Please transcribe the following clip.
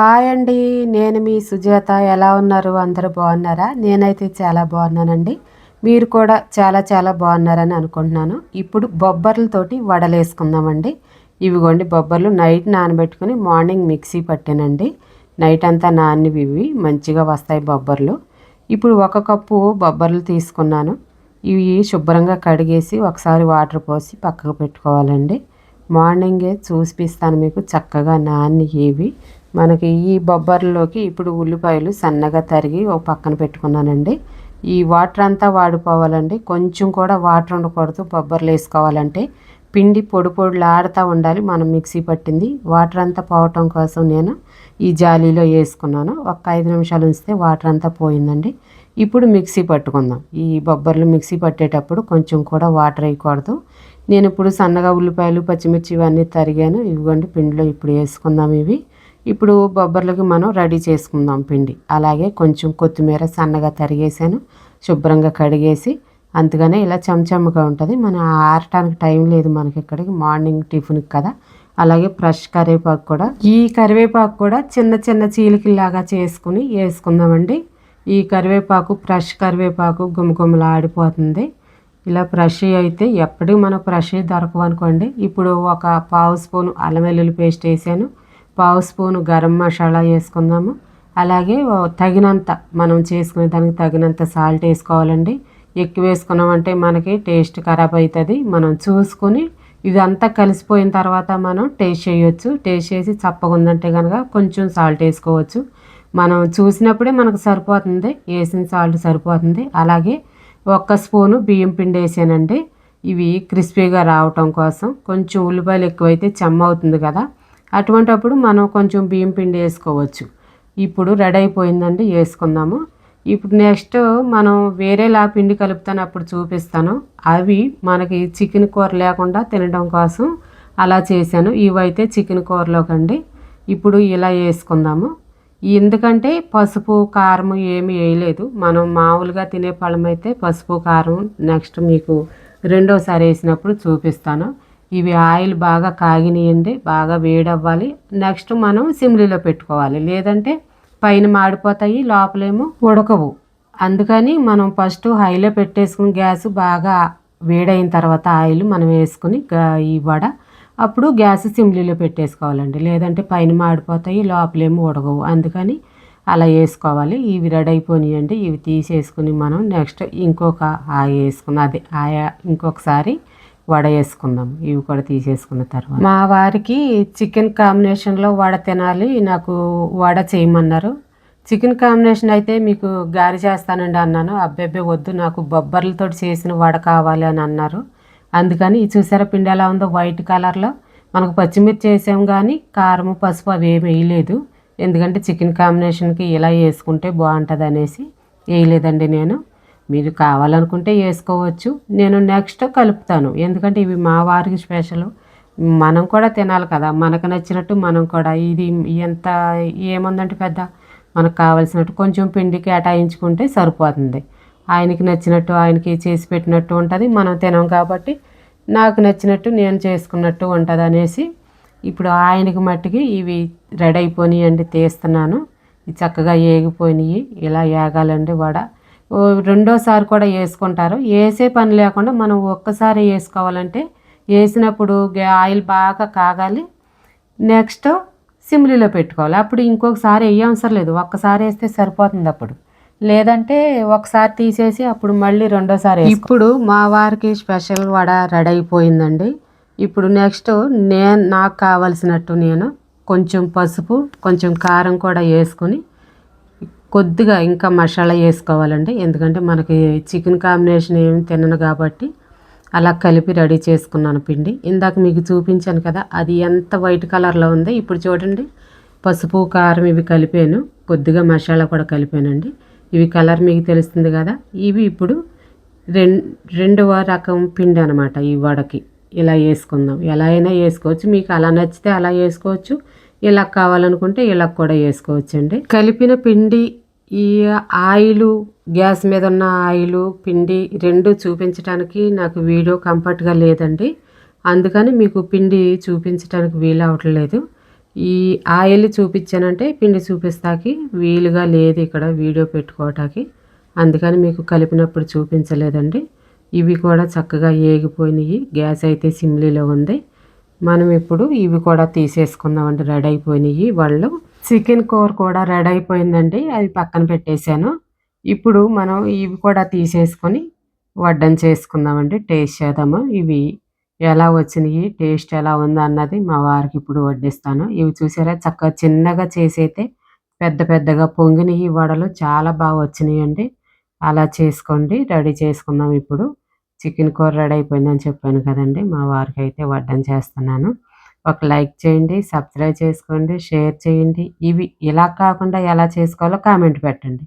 Hi అండి. నేను మీ సుజాత. ఎలా ఉన్నారు? అందరూ బాగున్నారా? నేనైతే చాలా బాగున్నానండి. మీరు కూడా చాలా చాలా బాగున్నారని అనుకుంటున్నాను. ఇప్పుడు బొబ్బర్లతోటి వడలేసుకుందామండి. ఇవిగోండి బొబ్బర్లు. నైట్ నానబెట్టుకుని మార్నింగ్ మిక్సీ పట్టానండి. నైట్ అంతా నానివి ఇవి మంచిగా వస్తాయి బొబ్బర్లు. ఇప్పుడు ఒక కప్పు బొబ్బర్లు తీసుకున్నాను. ఇవి శుభ్రంగా కడిగేసి ఒకసారి వాటర్ పోసి పక్కకు పెట్టుకోవాలండి. మార్నింగే చూపిస్తాను మీకు. చక్కగా నాన్ని ఇవి మనకి ఈ బొబ్బర్లోకి ఇప్పుడు ఉల్లిపాయలు సన్నగా తరిగి ఒక పక్కన పెట్టుకున్నానండి. ఈ వాటర్ అంతా వాడిపోవాలండి. కొంచెం కూడా వాటర్ ఉండకూడదు బొబ్బర్లు వేసుకోవాలంటే. పిండి పొడి పొడిలాడుతూ ఉండాలి మనం మిక్సీ పట్టింది. వాటర్ అంతా పోవటం కోసం నేను ఈ జాలీలో వేసుకున్నాను. ఒక ఐదు నిమిషాలు ఉంచితే వాటర్ అంతా పోయిందండి. ఇప్పుడు మిక్సీ పట్టుకుందాం. ఈ బొబ్బర్లు మిక్సీ పట్టేటప్పుడు కొంచెం కూడా వాటర్ వేయకూడదు. నేను ఇప్పుడు సన్నగా ఉల్లిపాయలు పచ్చిమిర్చి ఇవన్నీ తరిగాను. ఇవ్వండి పిండిలో ఇప్పుడు వేసుకుందాం ఇవి. ఇప్పుడు బొబ్బర్లకి మనం రెడీ చేసుకుందాం పిండి. అలాగే కొంచెం కొత్తిమీర సన్నగా తరిగేసాను. శుభ్రంగా కడిగేసి అందుకనే ఇలా చెంచమ్మగా ఉంటుంది. మనం ఆరటానికి టైం లేదు మనకి ఇక్కడికి. మార్నింగ్ టిఫిన్కి కదా. అలాగే ఫ్రెష్ కరివేపాకు కూడా. ఈ కరివేపాకు కూడా చిన్న చిన్న చీలికల్లాగా చేసుకుని వేసుకుందామండి. ఈ కరివేపాకు ఫ్రెష్ కరివేపాకు గుమగుమలా ఆడిపోతుంది. ఇలా ఫ్రెష్ అయితే ఎప్పటికీ మనం ఫ్రెష్ దొరకవనుకోండి ఇప్పుడు ఒక పావు స్పూన్ అల్లం వెల్లుల్లి పేస్ట్ వేసాను. పావు స్పూన్ గరం మసాలా వేసుకుందాము. అలాగే తగినంత మనం చేసుకునే దానికి తగినంత సాల్ట్ వేసుకోవాలండి. ఎక్కువ వేసుకున్నామంటే మనకి టేస్ట్ ఖరాబ్ అవుతుంది మనం చూసుకొని ఇదంతా కలిసిపోయిన తర్వాత మనం టేస్ట్ చేయొచ్చు. టేస్ట్ చేసి చప్పగా ఉందంటే కనుక కొంచెం సాల్ట్ వేసుకోవచ్చు. మనం చూసినప్పుడే మనకు సరిపోతుంది. వేసిన సాల్ట్ సరిపోతుంది. అలాగే ఒక్క స్పూను బియ్యం పిండి వేసానండి. ఇవి క్రిస్పీగా రావటం కోసం. కొంచెం ఉల్లిపాయలు ఎక్కువైతే చెమ్మ అవుతుంది కదా. అటువంటప్పుడు మనం కొంచెం బియ్యం పిండి వేసుకోవచ్చు. ఇప్పుడు రెడీ అయిపోయిందండి వేసుకుందాము. ఇప్పుడు నెక్స్ట్ మనం వేరేలా పిండి కలుపుతాను అప్పుడు చూపిస్తాను. అవి మనకి చికెన్ కూర లేకుండా తినడం కోసం అలా చేశాను. ఇవైతే చికెన్ కూరలోకండి ఇప్పుడు ఇలా వేసుకుందాము. ఎందుకంటే పసుపు కారం ఏమి వేయలేదు. మనం మామూలుగా తినే పళ్ళం అయితే పసుపు కారం నెక్స్ట్ మీకు రెండోసారి వేసినప్పుడు చూపిస్తాను. ఇవి ఆయిల్ బాగా కాగినాయండి బాగా వేడవ్వాలి. నెక్స్ట్ మనం సిమ్లీలో పెట్టుకోవాలి. లేదంటే పైన మాడిపోతాయి లోపలేమో ఉడకవు. అందుకని మనం ఫస్ట్ హైలో పెట్టేసుకుని గ్యాస్ బాగా వేడైన తర్వాత ఆయిల్ మనం వేసుకుని ఈ వడ అప్పుడు గ్యాస్ సిమ్లీలో పెట్టేసుకోవాలండి. లేదంటే పైన మాడిపోతాయి లోపలేమో ఉడగవు అందుకని అలా వేసుకోవాలి. ఇవి రెడీ అయిపోయినాయండి ఇవి తీసేసుకుని మనం నెక్స్ట్ ఇంకొక ఆయ వేసుకున్న అది ఆయా ఇంకొకసారి వడ వేసుకుందాం ఇవి కూడా తీసేసుకున్న తర్వాత. మా వారికి చికెన్ కాంబినేషన్లో వడ తినాలి నాకు వడ చేయమన్నారు. చికెన్ కాంబినేషన్ అయితే మీకు గారి చేస్తానండి అన్నాను. అబ్బాయి వద్దు నాకు బొబ్బర్లతో చేసిన వడ కావాలి అని అన్నారు. అందుకని చూసారా పిండి ఎలా ఉందో వైట్ కలర్లో. మనకు పచ్చిమిర్చి వేసాం కానీ కారం పసుపు అవి ఏమి వేయలేదు. ఎందుకంటే చికెన్ కాంబినేషన్కి ఇలా వేసుకుంటే బాగుంటుంది అనేసి వేయలేదండి నేను. మీరు కావాలనుకుంటే వేసుకోవచ్చు. నేను నెక్స్ట్ కలుపుతాను. ఎందుకంటే ఇవి మా వారికి స్పెషల్. మనం కూడా తినాలి కదా. మనకు నచ్చినట్టు మనం కూడా. ఇది ఎంత ఏముందంటే పెద్ద. మనకు కావలసినట్టు కొంచెం పిండి కేటాయించుకుంటే సరిపోతుంది. ఆయనకి నచ్చినట్టు ఆయనకి చేసి పెట్టినట్టు ఉంటుంది. మనం తినం కాబట్టి నాకు నచ్చినట్టు నేను చేసుకున్నట్టు ఉంటుంది అనేసి ఇప్పుడు ఆయనకి మట్టికి ఇవి రెడీ అయిపోయినాయండి తీస్తున్నాను. చక్కగా ఏగిపోయినాయి. ఇలా ఏగాలండి వడ. రెండోసారి కూడా వేసుకుంటారు. వేసే పని లేకుండా మనం ఒక్కసారి వేసుకోవాలంటే వేసినప్పుడు ఆయిల్ బాగా కాగాలి. నెక్స్ట్ సిమ్లీలో పెట్టుకోవాలి. అప్పుడు ఇంకొకసారి వేయవసరం లేదు. ఒక్కసారి వేస్తే సరిపోతుంది అప్పుడు. లేదంటే ఒకసారి తీసేసి అప్పుడు మళ్ళీ రెండోసారి ఇప్పుడు మా వారికి స్పెషల్ వడ రెడీ అయిపోయిందండి. ఇప్పుడు నెక్స్ట్ నేను నాకు కావలసినట్టు నేను కొంచెం పసుపు కొంచెం కారం కూడా వేసుకుని కొద్దిగా ఇంకా మసాలా వేసుకోవాలండి. ఎందుకంటే మనకి చికెన్ కాంబినేషన్ ఏమి తినను కాబట్టి అలా కలిపి రెడీ చేసుకున్నాను పిండి. ఇందాక మీకు చూపించాను కదా అది ఎంత వైట్ కలర్లో ఉంది ఇప్పుడు చూడండి. పసుపు కారం ఇవి కలిపాను. కొద్దిగా మసాలా కూడా కలిపానండి. ఇవి కలర్ మీకు తెలుస్తుంది కదా ఇవి ఇప్పుడు రెం రెండవ రకం పిండి అనమాట ఈ వడకి. ఇలా వేసుకుందాం. ఎలా అయినా వేసుకోవచ్చు. మీకు అలా నచ్చితే అలా వేసుకోవచ్చు. ఇలా కావాలనుకుంటే ఇలా కూడా వేసుకోవచ్చండి. కలిపిన పిండి ఈ ఆయిలు గ్యాస్ మీద ఉన్న ఆయిలు పిండి రెండు చూపించడానికి నాకు వీడియో కంఫర్ట్గా లేదండి. అందుకని మీకు పిండి చూపించడానికి వీలు అవ్వట్లేదు ఈ ఆయిల్ చూపించానంటే పిండి చూపిస్తాకి వీలుగా లేదు ఇక్కడ వీడియో పెట్టుకోవటానికి. అందుకని మీకు కలిపినప్పుడు చూపించలేదండి. ఇవి కూడా చక్కగా ఏగిపోయినాయి. గ్యాస్ అయితే సిమ్లీలో ఉంది. మనం ఇప్పుడు ఇవి కూడా తీసేసుకుందామండి. రెడీ అయిపోయినాయి. వాళ్ళు చికెన్ కూర కూడా రెడీ అయిపోయిందండి. అవి పక్కన పెట్టేశాను. ఇప్పుడు మనం ఇవి కూడా తీసేసుకొని వడ్డం చేసుకుందామండి. టేస్ట్ చేద్దాము. ఇవి ఎలా వచ్చినాయి? టేస్ట్ ఎలా ఉందా అన్నది మా వారికి ఇప్పుడు వడ్డిస్తాను. ఇవి చూసారా? చక్కగా చిన్నగా చేసైతే పెద్ద పెద్దగా పొంగినవి వడలు చాలా బాగా వచ్చినాయి అండి అలా చేసుకోండి. రెడీ చేసుకుందాం ఇప్పుడు. చికెన్ కూర రెడీ అయిపోయిందని చెప్పాను కదండి. మా వారికి అయితే వడ్డం చేస్తున్నాను. ఒక లైక్ చేయండి సబ్స్క్రైబ్ చేసుకోండి షేర్ చేయండి. ఇవి ఇలా కాకుండా ఎలా చేసుకోవాలో కామెంట్ పెట్టండి.